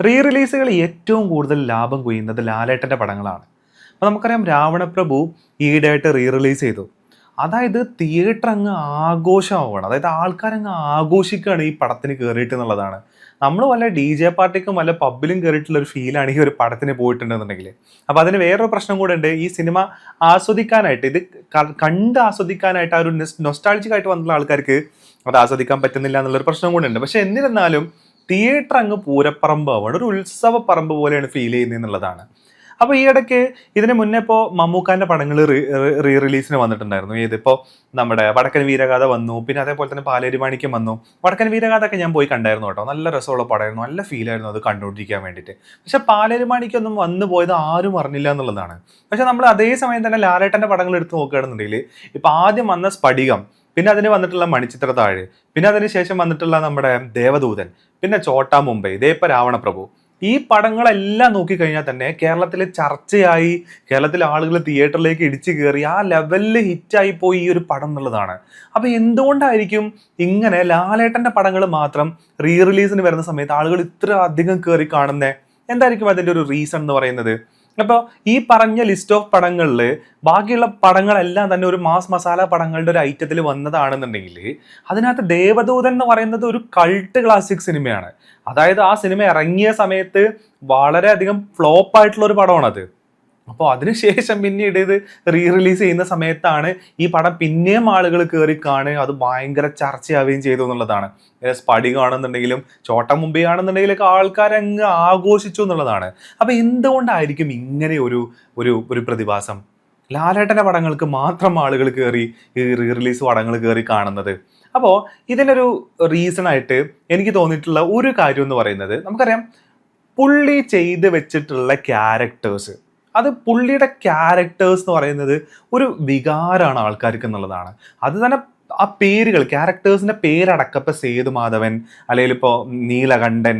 Re റിലീസുകൾ ഏറ്റവും കൂടുതൽ ലാഭം കൊയ്യുന്നത് ലാലേട്ടന്റെ പടങ്ങളാണ്. അപ്പോൾ നമുക്കറിയാം രാവണപ്രഭു ഈയിടെയായിട്ട് റീ റിലീസ് ചെയ്തു. അതായത് തിയേറ്റർ അങ്ങ് ആഘോഷമാവുകയാണ്. അതായത് ആൾക്കാരങ്ങ് ആഘോഷിക്കുകയാണ് ഈ പടത്തിന് കയറിയിട്ട് എന്നുള്ളതാണ്. നമ്മൾ വല്ല ഡി ജെ പാർട്ടിക്കും വല്ല പബ്ബിലും കയറിയിട്ടുള്ള ഒരു ഫീലാണ് ഈ ഒരു പടത്തിന് പോയിട്ടുണ്ടെന്നുണ്ടെങ്കിൽ. അപ്പോൾ അതിന് വേറൊരു പ്രശ്നം കൂടെ ഉണ്ട്. ഈ സിനിമ ആസ്വദിക്കാനായിട്ട് ഇത് കണ്ട് ആസ്വദിക്കാനായിട്ട് ആ ഒരു നൊസ്റ്റാൾജിക് ആയിട്ട് വന്നിട്ടുള്ള ആൾക്കാർക്ക് അത് ആസ്വദിക്കാൻ പറ്റുന്നില്ല എന്നുള്ളൊരു പ്രശ്നം കൂടെ ഉണ്ട്. പക്ഷെ എന്നിരുന്നാലും തിയേറ്റർ അങ്ങ് പൂരപ്പറമ്പാവാണ് ഒരു ഉത്സവ പറമ്പ് പോലെയാണ് ഫീൽ ചെയ്യുന്നത് എന്നുള്ളതാണ്. അപ്പോൾ ഈ ഇടയ്ക്ക് ഇതിന് മുന്നേ ഇപ്പോൾ മമ്മൂക്കാന്റെ പടങ്ങൾ റീ റിലീസിന് വന്നിട്ടുണ്ടായിരുന്നു. ഏതിപ്പോൾ നമ്മുടെ വടക്കൻ വീരഗാഥ വന്നു പിന്നെ അതേപോലെ തന്നെ പാലേരി മാണിക്യം വന്നു. വടക്കൻ വീരഗാഥ ഒക്കെ ഞാൻ പോയി കണ്ടായിരുന്നു കേട്ടോ. നല്ല രസമുള്ള പടമായിരുന്നു. നല്ല ഫീലായിരുന്നു അത് കണ്ടുകൊണ്ടിരിക്കാൻ വേണ്ടിയിട്ട്. പക്ഷെ പാലേരി മാണിക്കൊന്നും വന്നു പോയത് ആരും അറിഞ്ഞില്ല എന്നുള്ളതാണ്. പക്ഷെ നമ്മൾ അതേ സമയം തന്നെ ലാലേട്ടന്റെ പടങ്ങൾ എടുത്ത് നോക്കുകയാണെന്നുണ്ടെങ്കിൽ ഇപ്പോൾ ആദ്യം വന്ന സ്ഫടികം പിന്നെ അതിന് വന്നിട്ടുള്ള മണിച്ചിത്ര താഴ് പിന്നെ അതിന് ശേഷം വന്നിട്ടുള്ള നമ്മുടെ ദേവദൂതൻ പിന്നെ ചോട്ടാ മുംബൈ ദേപ്പ രാവണപ്രഭു. ഈ പടങ്ങളെല്ലാം നോക്കിക്കഴിഞ്ഞാൽ തന്നെ കേരളത്തിൽ ചർച്ചയായി കേരളത്തിലെ ആളുകൾ തിയേറ്ററിലേക്ക് ഇടിച്ചു കയറി ആ ലെവലിൽ ഹിറ്റായി പോയി ഈ ഒരു പടം എന്നുള്ളതാണ്. അപ്പൊ എന്തുകൊണ്ടായിരിക്കും ഇങ്ങനെ ലാലേട്ടന്റെ പടങ്ങൾ മാത്രം റീ റിലീസിന് വരുന്ന സമയത്ത് ആളുകൾ ഇത്ര അധികം കയറി കാണുന്നേ? എന്തായിരിക്കും അതിന്റെ ഒരു റീസൺ എന്ന് പറയുന്നത്? അപ്പോൾ ഈ പറഞ്ഞ ലിസ്റ്റ് ഓഫ് പടങ്ങളിൽ ബാക്കിയുള്ള പടങ്ങളെല്ലാം തന്നെ ഒരു മാസ് മസാല പടങ്ങളുടെ ഒരു ഐറ്റത്തിൽ വന്നതാണെന്നുണ്ടെങ്കിൽ അതിനകത്ത് ദേവദൂതൻ എന്ന് പറയുന്നത് ഒരു കൾട്ട് ക്ലാസിക് സിനിമയാണ് അതായത് ആ സിനിമ ഇറങ്ങിയ സമയത്ത് വളരെയധികം ഫ്ലോപ്പ് ആയിട്ടുള്ള ഒരു പടമാണത്. അപ്പോൾ അതിനുശേഷം പിന്നീട് ഇത് റീ റിലീസ് ചെയ്യുന്ന സമയത്താണ് ഈ പടം പിന്നെയും ആളുകൾ കയറി കാണുക. അത് ഭയങ്കര ചർച്ചയാവുകയും ചെയ്തു എന്നുള്ളതാണ്. സ്പടി സ്പടികം ആണെന്നുണ്ടെങ്കിലും ചോട്ട മുമ്പേ ആണെന്നുണ്ടെങ്കിലൊക്കെ ആൾക്കാരങ്ങ് ആഘോഷിച്ചു എന്നുള്ളതാണ്. അപ്പോൾ എന്തുകൊണ്ടായിരിക്കും ഇങ്ങനെ ഒരു ഒരു ഒരു പ്രതിഭാസം? ലാലേട്ടന്റെ പടങ്ങൾക്ക് മാത്രം ആളുകൾ കയറി ഈ റീ റിലീസ് പടങ്ങൾ കയറി കാണുന്നത്. അപ്പോൾ ഇതിനൊരു റീസൺ ആയിട്ട് എനിക്ക് തോന്നിയിട്ടുള്ള ഒരു കാര്യം എന്ന് പറയുന്നത് നമുക്കറിയാം പുള്ളി ചെയ്ത് വെച്ചിട്ടുള്ള ക്യാരക്ടേഴ്സ് അത് പുള്ളിയുടെ ക്യാരക്ടേഴ്സ് എന്ന് പറയുന്നത് ഒരു വികാരമാണ് ആൾക്കാർക്ക് എന്നുള്ളതാണ്. അത് തന്നെ ആ പേരുകൾ ക്യാരക്ടേഴ്സിന്റെ പേരടക്കം ഇപ്പൊ സേതുമാധവൻ അല്ലെങ്കിൽ ഇപ്പോൾ നീലകണ്ഠൻ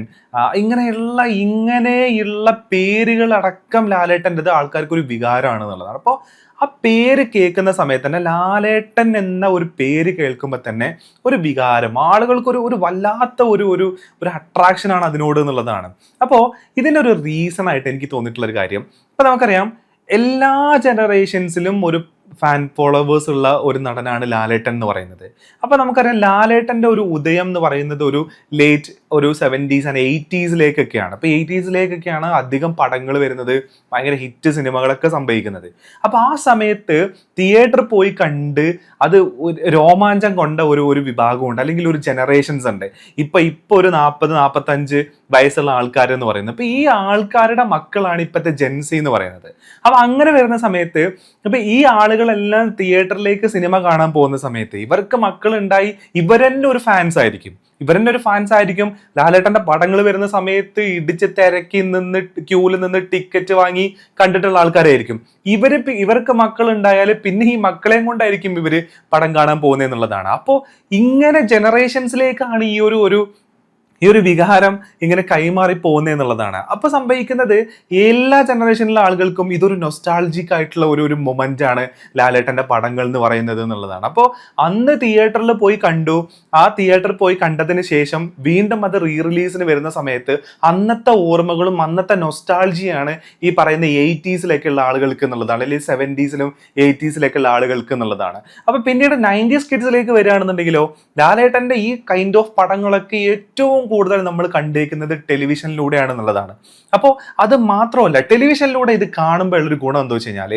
ഇങ്ങനെയുള്ള ഇങ്ങനെയുള്ള പേരുകളടക്കം ലാലേട്ടന്റെത് ആൾക്കാർക്ക് ഒരു വികാരമാണ് എന്നുള്ളതാണ്. അപ്പോൾ ആ പേര് കേൾക്കുന്ന സമയത്ത് തന്നെ ലാലേട്ടൻ എന്ന ഒരു പേര് കേൾക്കുമ്പോൾ തന്നെ ഒരു വികാരം ആളുകൾക്ക് ഒരു വല്ലാത്ത ഒരു ഒരു ഒരു അട്രാക്ഷനാണ് അതിനോട് എന്നുള്ളതാണ്. അപ്പോൾ ഇതിനൊരു റീസൺ ആയിട്ട് എനിക്ക് തോന്നിയിട്ടുള്ള ഒരു കാര്യം അപ്പോൾ നമുക്കറിയാം എല്ലാ ജനറേഷൻസിലും ഒരു ഫാൻ ഫോളോവേഴ്സ് ഉള്ള ഒരു നടനാണ് ലാലേട്ടൻ എന്ന് പറയുന്നത്. അപ്പോൾ നമുക്കറിയാം ലാലേട്ടന്റെ ഒരു ഉദയം എന്ന് പറയുന്നത് ഒരു ലേറ്റ് ഒരു സെവന്റീസ് ആൻഡ് എയ്റ്റീസിലേക്കൊക്കെയാണ് അപ്പോൾ എയ്റ്റീസിലേക്കൊക്കെയാണ് അധികം പടങ്ങൾ വരുന്നത് ഭയങ്കര ഹിറ്റ് സിനിമകളൊക്കെ സംഭവിക്കുന്നത്. അപ്പോൾ ആ സമയത്ത് തിയേറ്ററിൽ പോയി കണ്ട് അത് രോമാഞ്ചം കൊണ്ട ഒരു ഒരു വിഭാഗമുണ്ട് അല്ലെങ്കിൽ ഒരു ജനറേഷൻസ് ഉണ്ട്. ഇപ്പൊ ഇപ്പൊ ഒരു നാൽപ്പത് നാൽപ്പത്തഞ്ച് വയസ്സുള്ള ആൾക്കാർ എന്ന് പറയുന്നത്. അപ്പോൾ ഈ ആൾക്കാരുടെ മക്കളാണ് ഇപ്പോഴത്തെ ജെൻസി എന്ന് പറയുന്നത്. അപ്പോൾ അങ്ങനെ വരുന്ന സമയത്ത് അപ്പൊ ഈ ആളുകളെല്ലാം തിയേറ്ററിലേക്ക് സിനിമ കാണാൻ പോകുന്ന സമയത്ത് ഇവർക്ക് മക്കളുണ്ടായി ഇവരെന്നെ ഒരു ഫാൻസ് ആയിരിക്കും. ഇവരെന്നെ ഒരു ഫാൻസ് ആയിരിക്കും. ലാലേട്ടന്റെ പടങ്ങൾ വരുന്ന സമയത്ത് ഇടിച്ച് തിരക്കി നിന്ന് ക്യൂവിൽ നിന്ന് ടിക്കറ്റ് വാങ്ങി കണ്ടിട്ടുള്ള ആൾക്കാരായിരിക്കും. ഇവർ ഇവർക്ക് മക്കൾ ഉണ്ടായാൽ പിന്നെ ഈ മക്കളെയും കൊണ്ടായിരിക്കും ഇവർ പടം കാണാൻ പോകുന്നത് എന്നുള്ളതാണ് അപ്പോൾ ഇങ്ങനെ ജനറേഷൻസിലേക്കാണ് ഈ ഒരു ഒരു ഈ ഒരു വികാരം ഇങ്ങനെ കൈമാറി പോകുന്നത് എന്നുള്ളതാണ്. അപ്പൊ സംഭവിക്കുന്നത് എല്ലാ ജനറേഷനിലെ ആളുകൾക്കും ഇതൊരു നൊസ്റ്റാൾജിക് ആയിട്ടുള്ള ഒരു ഒരു മൊമെന്റ് ആണ് ലാലേട്ടന്റെ പടങ്ങൾ എന്ന് പറയുന്നത് എന്നുള്ളതാണ്. അപ്പോൾ അന്ന് തിയേറ്ററിൽ പോയി കണ്ടു. ആ തിയേറ്ററിൽ പോയി കണ്ടതിന് ശേഷം വീണ്ടും അത് റീ റിലീസിന് വരുന്ന സമയത്ത് അന്നത്തെ ഓർമ്മകളും അന്നത്തെ നൊസ്റ്റാൾജിയാണ് ഈ പറയുന്ന എയ്റ്റീസിലേക്കുള്ള ആളുകൾക്ക് എന്നുള്ളതാണ്. അല്ലെങ്കിൽ സെവന്റീസിലും എയ്റ്റീസിലേക്കുള്ള ആളുകൾക്ക് എന്നുള്ളതാണ്. അപ്പോൾ പിന്നീട് നയന്റീസ് കിഡ്സിലേക്ക് വരികയാണെന്നുണ്ടെങ്കിലോ ലാലേട്ടന്റെ ഈ കൈൻഡ് ഓഫ് പടങ്ങളൊക്കെ ഏറ്റവും കൂടുതൽ നമ്മൾ കണ്ടേക്കുന്നത് ടെലിവിഷനിലൂടെയാണെന്നുള്ളതാണ്. അപ്പോൾ അത് മാത്രമല്ല ടെലിവിഷനിലൂടെ ഇത് കാണുമ്പോൾ ഉള്ളൊരു ഗുണം എന്താ വെച്ച് കഴിഞ്ഞാൽ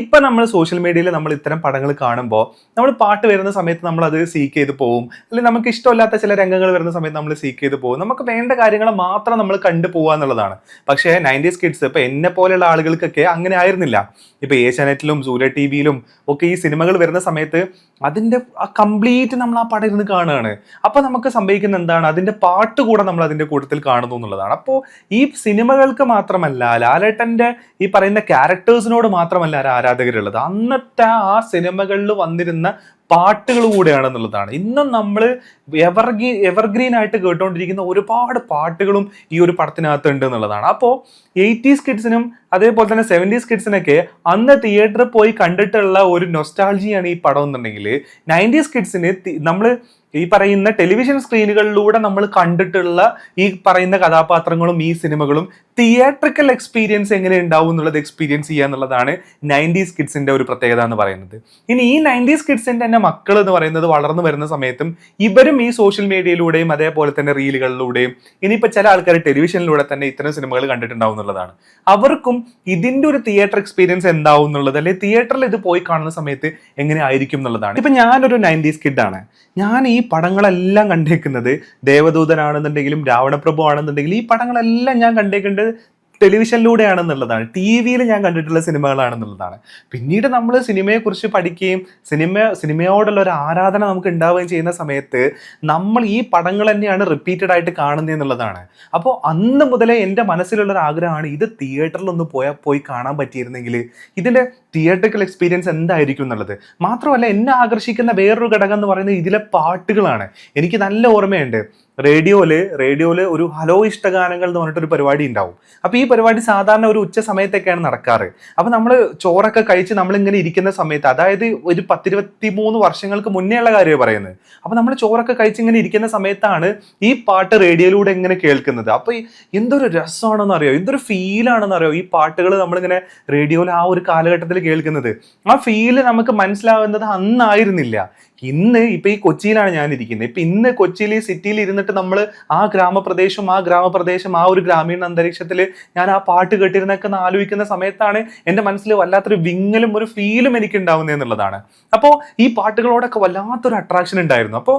ഇപ്പം നമ്മൾ സോഷ്യൽ മീഡിയയിൽ നമ്മൾ ഇത്തരം പടങ്ങൾ കാണുമ്പോൾ നമ്മൾ പാട്ട് വരുന്ന സമയത്ത് നമ്മൾ അത് സീക്ക് ചെയ്ത് പോവും. അല്ലെങ്കിൽ നമുക്ക് ഇഷ്ടമില്ലാത്ത ചില രംഗങ്ങൾ വരുന്ന സമയത്ത് നമ്മൾ സീക്ക് ചെയ്ത് പോകും നമുക്ക് വേണ്ട കാര്യങ്ങൾ മാത്രം നമ്മൾ കണ്ടു പോകുക എന്നുള്ളതാണ്. പക്ഷേ നയന്റീസ് കിഡ്സ് ഇപ്പം എന്നെ പോലെയുള്ള ആളുകൾക്കൊക്കെ അങ്ങനെ ആയിരുന്നില്ല. ഇപ്പം ഏഷ്യാനെറ്റിലും സൂര്യ ടി വിയിലും ഒക്കെ ഈ സിനിമകൾ വരുന്ന സമയത്ത് അതിന്റെ ആ കംപ്ലീറ്റ് നമ്മൾ ആ പടം ഇരുന്ന് കാണുകയാണ്. അപ്പം നമുക്ക് സംഭവിക്കുന്ന എന്താണ്? അതിന്റെ പാട്ട് കൂടെ നമ്മൾ അതിന്റെ കൂട്ടത്തിൽ കാണുന്നു എന്നുള്ളതാണ്. അപ്പോൾ ഈ സിനിമകൾക്ക് മാത്രമല്ല ലാലേട്ടന്റെ ഈ പറയുന്ന ക്യാരക്ടേഴ്സിനോട് മാത്രമല്ല ആരാധകരുള്ളത്. അന്നത്തെ ആ സിനിമകളിൽ വന്നിരുന്ന പാട്ടുകൾ കൂടെയാണ് എന്നുള്ളതാണ്. ഇന്നും നമ്മൾ എവർഗ്രീ എവർഗ്രീൻ ആയിട്ട് കേട്ടുകൊണ്ടിരിക്കുന്ന ഒരുപാട് പാട്ടുകളും ഈ ഒരു പടത്തിനകത്ത് ഉണ്ട് എന്നുള്ളതാണ്. അപ്പോൾ എയ്റ്റീസ് കിഡ്സിനും അതേപോലെ തന്നെ സെവന്റീസ് കിഡ്സിനൊക്കെ അന്ന് തിയേറ്ററിൽ പോയി കണ്ടിട്ടുള്ള ഒരു നൊസ്റ്റാൾജിയാണ് ഈ പടം എന്നുണ്ടെങ്കിൽ നയന്റീസ് കിഡ്സിന് നമ്മൾ ഈ പറയുന്ന ടെലിവിഷൻ സ്ക്രീനുകളിലൂടെ നമ്മൾ കണ്ടിട്ടുള്ള ഈ പറയുന്ന കഥാപാത്രങ്ങളും ഈ സിനിമകളും തിയേറ്ററിക്കൽ എക്സ്പീരിയൻസ് എങ്ങനെ ഉണ്ടാവും എന്നുള്ളത് എക്സ്പീരിയൻസ് ചെയ്യുക എന്നുള്ളതാണ് നയന്റീസ് കിഡ്സിന്റെ ഒരു പ്രത്യേകത എന്ന് പറയുന്നത്. ഇനി ഈ നയന്റീസ് കിഡ്സിന്റെ തന്നെ മക്കൾ എന്ന് പറയുന്നത് വളർന്നു വരുന്ന സമയത്തും ഇവരും ഈ സോഷ്യൽ മീഡിയയിലൂടെയും അതേപോലെ തന്നെ റീലുകളിലൂടെയും ഇനിയിപ്പോൾ ചില ആൾക്കാർ ടെലിവിഷനിലൂടെ തന്നെ ഇത്തരം സിനിമകൾ കണ്ടിട്ടുണ്ടാവും എന്നുള്ളതാണ്. അവർക്കും ഇതിന്റെ ഒരു തിയേറ്റർ എക്സ്പീരിയൻസ് എന്താവും എന്നുള്ളത് അല്ലെങ്കിൽ തിയേറ്ററിൽ ഇത് പോയി കാണുന്ന സമയത്ത് എങ്ങനെ ആയിരിക്കും എന്നുള്ളതാണ്. ഇപ്പം ഞാനൊരു നയന്റീസ് കിഡാണ് ഞാൻ ഈ പടങ്ങളെല്ലാം കണ്ടേക്കുന്നത് ദേവദൂതനാണെന്നുണ്ടെങ്കിലും രാവണപ്രഭു ആണെന്നുണ്ടെങ്കിലും ഈ പടങ്ങളെല്ലാം ഞാൻ കണ്ടേക്കേണ്ടത് ടെലിവിഷനിലൂടെയാണെന്നുള്ളതാണ്. ടി വിയിൽ ഞാൻ കണ്ടിട്ടുള്ള സിനിമകളാണെന്നുള്ളതാണ്. പിന്നീട് നമ്മൾ സിനിമയെക്കുറിച്ച് പഠിക്കുകയും സിനിമ സിനിമയോടുള്ള ഒരു ആരാധന നമുക്ക് ഉണ്ടാവുകയും ചെയ്യുന്ന സമയത്ത് നമ്മൾ ഈ പടങ്ങൾ തന്നെയാണ് റിപ്പീറ്റഡ് ആയിട്ട് കാണുന്നത് എന്നുള്ളതാണ്. അപ്പോൾ അന്ന് മുതലേ എന്റെ മനസ്സിലുള്ള ഒരു ആഗ്രഹമാണ് ഇത് തിയേറ്ററിൽ ഒന്ന് പോയാൽ പോയി കാണാൻ പറ്റിയിരുന്നെങ്കിൽ ഇതിന്റെ തിയേറ്ററിക്കൽ എക്സ്പീരിയൻസ് എന്തായിരിക്കും എന്നുള്ളത്. മാത്രമല്ല എന്നെ ആകർഷിക്കുന്ന വേറൊരു ഘടകം എന്ന് പറയുന്നത് ഇതിലെ പാട്ടുകളാണ്. എനിക്ക് നല്ല ഓർമ്മയുണ്ട്. റേഡിയോയിൽ റേഡിയോയിൽ ഒരു ഹലോ ഇഷ്ടഗാനങ്ങൾ എന്ന് പറഞ്ഞിട്ടൊരു പരിപാടി ഉണ്ടാവും. അപ്പോൾ ഈ പരിപാടി സാധാരണ ഒരു ഉച്ച സമയത്തൊക്കെയാണ് നടക്കാറ്. അപ്പോൾ നമ്മൾ ചോറൊക്കെ കഴിച്ച് നമ്മളിങ്ങനെ ഇരിക്കുന്ന സമയത്ത് അതായത് ഒരു പത്തിരുപത്തി മൂന്ന് വർഷങ്ങൾക്ക് മുന്നേ ഉള്ള കാര്യമാണ് പറയുന്നത്. അപ്പോൾ നമ്മൾ ചോറൊക്കെ കഴിച്ച് ഇങ്ങനെ ഇരിക്കുന്ന സമയത്താണ് ഈ പാട്ട് റേഡിയോയിലൂടെ ഇങ്ങനെ കേൾക്കുന്നത്. അപ്പോൾ എന്തൊരു രസമാണെന്ന് അറിയോ എന്തൊരു ഫീലാണെന്ന് അറിയോ ഈ പാട്ടുകൾ നമ്മളിങ്ങനെ റേഡിയോയിൽ ആ ഒരു കാലഘട്ടത്തിൽ കേൾക്കുന്നത്. ആ ഫീൽ നമുക്ക് മനസ്സിലാവുന്നത് അന്നായിരുന്നില്ല. ഇന്ന് ഇപ്പൊ ഈ കൊച്ചിയിലാണ് ഞാനിരിക്കുന്നത്. ഇപ്പൊ ഇന്ന് കൊച്ചിയിൽ ഈ സിറ്റിയിൽ ഇരുന്നിട്ട് നമ്മൾ ആ ഗ്രാമപ്രദേശം ആ ഗ്രാമപ്രദേശം ആ ഒരു ഗ്രാമീണ അന്തരീക്ഷത്തിൽ ഞാൻ ആ പാട്ട് കേട്ടിരുന്നൊക്കെ ആലോചിക്കുന്ന സമയത്താണ് എന്റെ മനസ്സിൽ വല്ലാത്തൊരു വിങ്ങലും ഒരു ഫീലും എനിക്ക് ഉണ്ടാവുന്നത് എന്നുള്ളതാണ് അപ്പോൾ ഈ പാട്ടുകളോടൊക്കെ വല്ലാത്തൊരു അട്രാക്ഷൻ ഉണ്ടായിരുന്നു. അപ്പോൾ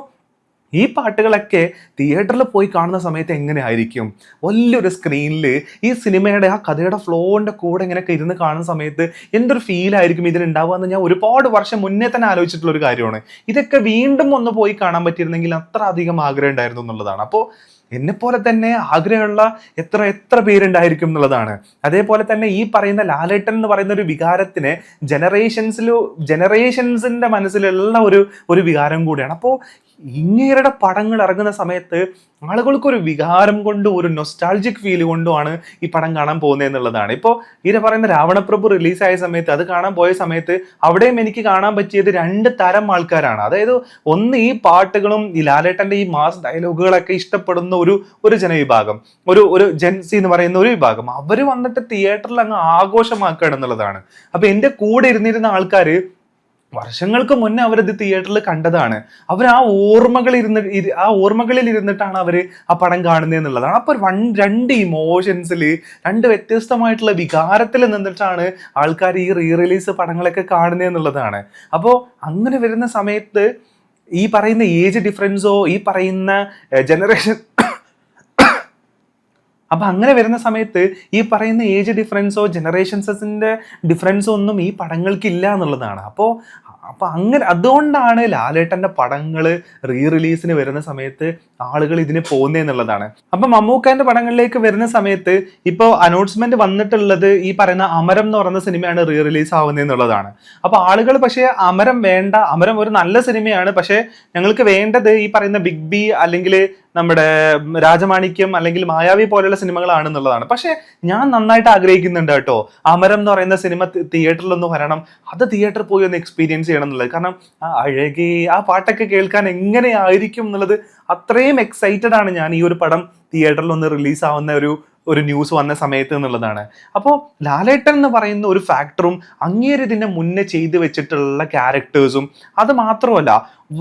ഈ പാട്ടുകളൊക്കെ തിയേറ്ററിൽ പോയി കാണുന്ന സമയത്ത് എങ്ങനെയായിരിക്കും? വലിയൊരു സ്ക്രീനിൽ ഈ സിനിമയുടെ ആ കഥയുടെ ഫ്ലോന്റെ കൂടെ ഇങ്ങനെയൊക്കെ ഇരുന്ന് കാണുന്ന സമയത്ത് എന്തൊരു ഫീൽ ആയിരിക്കും ഇതിനുണ്ടാവുക എന്ന് ഞാൻ ഒരുപാട് വർഷം മുന്നേ തന്നെ ആലോചിച്ചിട്ടുള്ള ഒരു കാര്യമാണ്. ഇതൊക്കെ വീണ്ടും ഒന്ന് പോയി കാണാൻ പറ്റിയിരുന്നെങ്കിൽ അത്ര അധികം ആഗ്രഹം ഉണ്ടായിരുന്നു എന്നുള്ളതാണ്. അപ്പോൾ എന്നെപ്പോലെ തന്നെ ആഗ്രഹമുള്ള എത്ര എത്ര പേരുണ്ടായിരിക്കും എന്നുള്ളതാണ്. അതേപോലെ തന്നെ ഈ പറയുന്ന ലാലേട്ടൻ എന്ന് പറയുന്ന ഒരു വികാരത്തിന് ജനറേഷൻസിലു ജനറേഷൻസിന്റെ മനസ്സിലുള്ള ഒരു ഒരു വികാരം കൂടിയാണ്. അപ്പോൾ ഇങ്ങേരുടെ പടങ്ങൾ ഇറങ്ങുന്ന സമയത്ത് ആളുകൾക്ക് ഒരു വികാരം കൊണ്ടും ഒരു നൊസ്റ്റാൾജിക് ഫീൽ കൊണ്ടുമാണ് ഈ പടം കാണാൻ പോകുന്നത് എന്നുള്ളതാണ്. ഇപ്പോൾ ഇതിനെ പറയുന്ന രാവണപ്രഭു റിലീസായ സമയത്ത് അത് കാണാൻ പോയ സമയത്ത് അവിടെയും എനിക്ക് കാണാൻ പറ്റിയത് രണ്ട് തരം ആൾക്കാരാണ്. അതായത് ഒന്ന് ഈ പാട്ടുകളും ഈ ലാലേട്ടന്റെ ഈ മാസ് ഡയലോഗുകളൊക്കെ ഇഷ്ടപ്പെടുന്ന ഒരു ഒരു ജനവിഭാഗം ഒരു ഒരു ജെൻസി എന്ന് പറയുന്ന ഒരു വിഭാഗം. അവർ വന്നിട്ട് തിയേറ്ററിൽ അങ്ങ് ആഘോഷമാക്കുകയാണ് എന്നുള്ളതാണ്. അപ്പോൾ എന്റെ കൂടെ ഇരുന്നിരുന്ന ആൾക്കാർ വർഷങ്ങൾക്ക് മുന്നേ അവരത് തിയേറ്ററിൽ കണ്ടതാണ്. അവർ ആ ഓർമ്മകൾ ഇരുന്ന് ആ ഓർമ്മകളിൽ ഇരുന്നിട്ടാണ് അവർ ആ പടം കാണുന്നത് എന്നുള്ളതാണ്. അപ്പോൾ വൺ രണ്ട് ഇമോഷൻസിൽ രണ്ട് വ്യത്യസ്തമായിട്ടുള്ള വികാരത്തിൽ നിന്നിട്ടാണ് ആൾക്കാർ ഈ റീ റിലീസ് പടങ്ങളൊക്കെ കാണുന്നത് എന്നുള്ളതാണ്. അപ്പോൾ അങ്ങനെ വരുന്ന സമയത്ത് ഈ പറയുന്ന ഏജ് ഡിഫറൻസോ ഈ പറയുന്ന ജനറേഷൻ അപ്പൊ അങ്ങനെ വരുന്ന സമയത്ത് ഈ പറയുന്ന ഏജ് ഡിഫറൻസോ ജനറേഷൻസിന്റെ ഡിഫറൻസോ ഒന്നും ഈ പടങ്ങൾക്കില്ല എന്നുള്ളതാണ്. അപ്പോൾ അപ്പൊ അങ്ങനെ അതുകൊണ്ടാണ് ലാലേട്ടന്റെ പടങ്ങൾ റീ റിലീസിന് വരുന്ന സമയത്ത് ആളുകൾ ഇതിന് പോകുന്നതെന്നുള്ളതാണ് അപ്പൊ മമ്മൂക്കാന്റെ പടങ്ങളിലേക്ക് വരുന്ന സമയത്ത് ഇപ്പോൾ അനൗൺസ്മെന്റ് വന്നിട്ടുള്ളത് ഈ പറയുന്ന അമരം എന്ന് പറയുന്ന സിനിമയാണ് റീ റിലീസ് ആവുന്നത് എന്നുള്ളതാണ്. അപ്പൊ ആളുകൾ പക്ഷേ അമരം വേണ്ട അമരം ഒരു നല്ല സിനിമയാണ് പക്ഷേ ഞങ്ങൾക്ക് വേണ്ടത് ഈ പറയുന്ന ബിഗ് ബി അല്ലെങ്കിൽ നമ്മുടെ രാജമാണിക്യം അല്ലെങ്കിൽ മായാവി പോലെയുള്ള സിനിമകളാണ് എന്നുള്ളതാണ്. പക്ഷേ ഞാൻ നന്നായിട്ട് ആഗ്രഹിക്കുന്നുണ്ട് കേട്ടോ. അമരം എന്ന് പറയുന്ന സിനിമ തിയേറ്ററിലൊന്ന് വരണം. അത് തിയേറ്ററിൽ പോയി ഒന്ന് എക്സ്പീരിയൻസ് ചെയ്യണം എന്നുള്ളത് കാരണം ആ അഴകി ആ പാട്ടൊക്കെ കേൾക്കാൻ എങ്ങനെയായിരിക്കും എന്നുള്ളത് അത്രയും എക്സൈറ്റഡ് ആണ് ഞാൻ ഈ ഒരു പടം തിയേറ്ററിൽ ഒന്ന് റിലീസ് ആവുന്ന ഒരു ഒരു ന്യൂസ് വന്ന സമയത്ത് എന്നുള്ളതാണ്. അപ്പോൾ ലാലേട്ടൻ എന്ന് പറയുന്ന ഒരു ഫാക്ടറും അങ്ങേര് മുന്നേ ചെയ്തു വെച്ചിട്ടുള്ള ക്യാരക്ടേഴ്സും അത് മാത്രമല്ല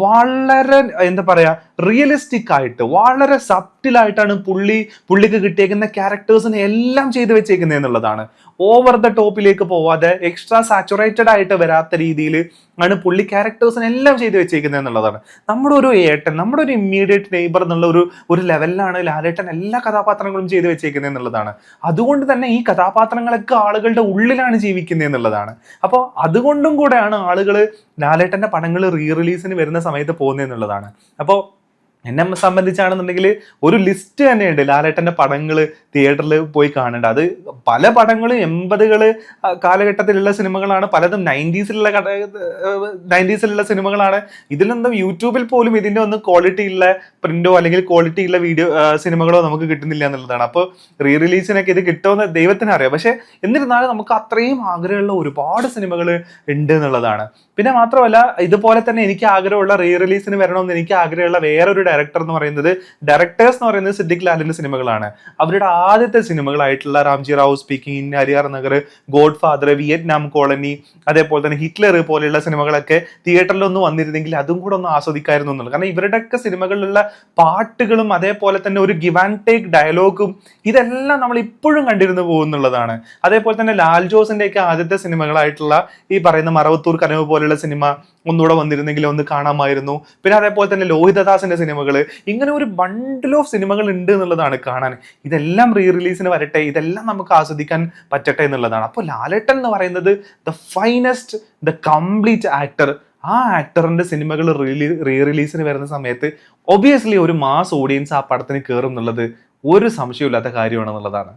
വളരെ എന്താ പറയാ റിയലിസ്റ്റിക് ആയിട്ട് വളരെ സബ്റ്റിലായിട്ടാണ് പുള്ളി പുള്ളിക്ക് കിട്ടിയേക്കുന്ന ക്യാരക്ടേഴ്സിനെ എല്ലാം ചെയ്തു വെച്ചേക്കുന്നത് എന്നുള്ളതാണ്. ഓവർ ദ ടോപ്പിലേക്ക് പോവാതെ എക്സ്ട്രാ സാച്ചുറേറ്റഡ് ആയിട്ട് വരാത്ത രീതിയിൽ ആണ് പുള്ളി ക്യാരക്ടേഴ്സിനെ എല്ലാം ചെയ്തു വെച്ചേക്കുന്നത് എന്നുള്ളതാണ്. നമ്മുടെ ഒരു ഏട്ടൻ നമ്മുടെ ഒരു ഇമ്മീഡിയറ്റ് നെയ്ബർ എന്നുള്ള ഒരു ഒരു ലെവലിലാണ് ലാലേട്ടൻ എല്ലാ കഥാപാത്രങ്ങളും ചെയ്തു വെച്ചേക്കുന്നത് എന്നുള്ളതാണ്. അതുകൊണ്ട് തന്നെ ഈ കഥാപാത്രങ്ങളൊക്കെ ആളുകളുടെ ഉള്ളിലാണ് ജീവിക്കുന്നത് എന്നുള്ളതാണ്. അപ്പോൾ അതുകൊണ്ടും കൂടെയാണ് ആളുകൾ ലാലേട്ടന്റെ പടങ്ങൾ റീ റിലീസിന് വരുന്ന സമയത്ത് പോകുന്നതെന്നുള്ളതാണ്. അപ്പോൾ എന്നെ സംബന്ധിച്ചാണെന്നുണ്ടെങ്കിൽ ഒരു ലിസ്റ്റ് തന്നെയുണ്ട്. ലാലേട്ടന്റെ പടങ്ങൾ തിയേറ്ററിൽ പോയി കാണേണ്ട അത് പല പടങ്ങളും എൺപതുകൾ കാലഘട്ടത്തിലുള്ള സിനിമകളാണ്. പലതും നയന്റീസിലുള്ള നയന്റീസിലുള്ള സിനിമകളാണ്. ഇതിലൊന്നും യൂട്യൂബിൽ പോലും ഇതിന്റെ ഒന്നും ക്വാളിറ്റി ഉള്ള പ്രിന്റോ അല്ലെങ്കിൽ ക്വാളിറ്റി ഉള്ള വീഡിയോ സിനിമകളോ നമുക്ക് കിട്ടുന്നില്ല എന്നുള്ളതാണ്. അപ്പോൾ റീ റിലീസിനൊക്കെ ഇത് കിട്ടുമെന്ന് ദൈവത്തിന് അറിയാം. പക്ഷേ എന്നിരുന്നാലും നമുക്ക് അത്രയും ആഗ്രഹമുള്ള ഒരുപാട് സിനിമകൾ ഉണ്ട് എന്നുള്ളതാണ്. പിന്നെ മാത്രമല്ല ഇതുപോലെ തന്നെ എനിക്ക് ആഗ്രഹമുള്ള റീ റിലീസിന് വരണമെന്ന് എനിക്ക് ആഗ്രഹമുള്ള വേറൊരു ഡയറക്ടർ എന്ന് പറയുന്നത് ഡയറക്ടേഴ്സ് എന്ന് പറയുന്നത് സിദ്ദിഖ് ലാലിന്റെ സിനിമകളാണ്. അവരുടെ ആദ്യത്തെ സിനിമകളായിട്ടുള്ള Ramji Rao speaking in Harihar Nagar god father Vietnam colony അതേപോലെ തന്നെ ഹിറ്റ്ലർ പോലെയുള്ള സിനിമകളൊക്കെ തിയേറ്ററിലൊന്ന് വന്നിരുന്നെങ്കിൽ അതും കൂടെ ഒന്ന് ആസ്വദിക്കായിരുന്നു എന്നുള്ളത്. കാരണം ഇവരുടെയൊക്കെ സിനിമകളിലുള്ള പാട്ടുകളും അതേപോലെ തന്നെ ഒരു ഗിവ് ആൻഡ് ടേക്ക് ഡയലോഗും ഇതെല്ലാം നമ്മൾ ഇപ്പോഴും കണ്ടിരുന്നു പോകുന്നുള്ളതാണ്. അതേപോലെ തന്നെ ലാൽ ജോസിന്റെ ഒക്കെ ആദ്യത്തെ സിനിമകളായിട്ടുള്ള ഈ പറയുന്ന മറവത്തൂർ കനവ് പോലെയുള്ള സിനിമ ഒന്നുകൂടെ വന്നിരുന്നെങ്കിൽ ഒന്ന് കാണാമായിരുന്നു. പിന്നെ അതേപോലെ തന്നെ ലോഹിതദാസിന്റെ സിനിമകൾ ഇങ്ങനെ ഒരു ബണ്ടിൽ ഓഫ് സിനിമകൾ ഉണ്ട് എന്നുള്ളതാണ് കാണാൻ. ഇതെല്ലാം റീ റിലീസിന് വരട്ടെ ഇതെല്ലാം നമുക്ക് ആസ്വദിക്കാൻ പറ്റട്ടെ എന്നുള്ളതാണ്. അപ്പോൾ ലാലേട്ടൻ എന്ന് പറയുന്നത് the finest the complete actor ആ ആക്ടറിന്റെ സിനിമകൾ റീ റിലീസിന് വരുന്ന സമയത്ത് ഒബിയസ്ലി ഒരു മാസ് ഓഡിയൻസ് ആ പടത്തിന് കയറും എന്നുള്ളത് ഒരു സംശയമില്ലാത്ത കാര്യമാണെന്നുള്ളതാണ്.